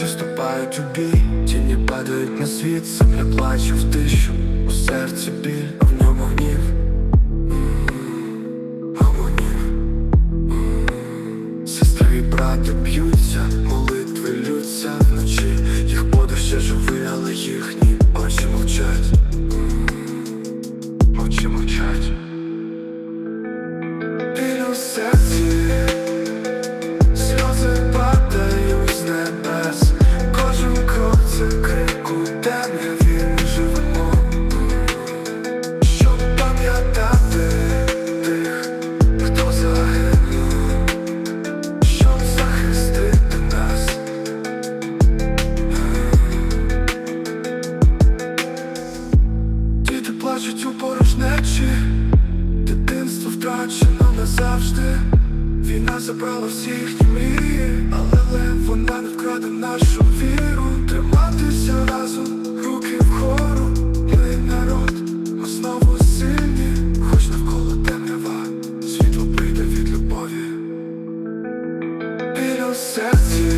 вступають у бій, тіні падають на світ, земля плаче в тишу, у серці біль, а в ньому гнів. Сестри і брати б'ються, молитви лються вночі, бачить у порожнечі Дитинство втрачено назавжди. Війна забрала всіх їхні мрії але вона не вкраде нашу віру. Триматися разом, руки вгору, ми народ, ми знову сильні, хоч навколо темрява, світло прийде від любові. Біля серці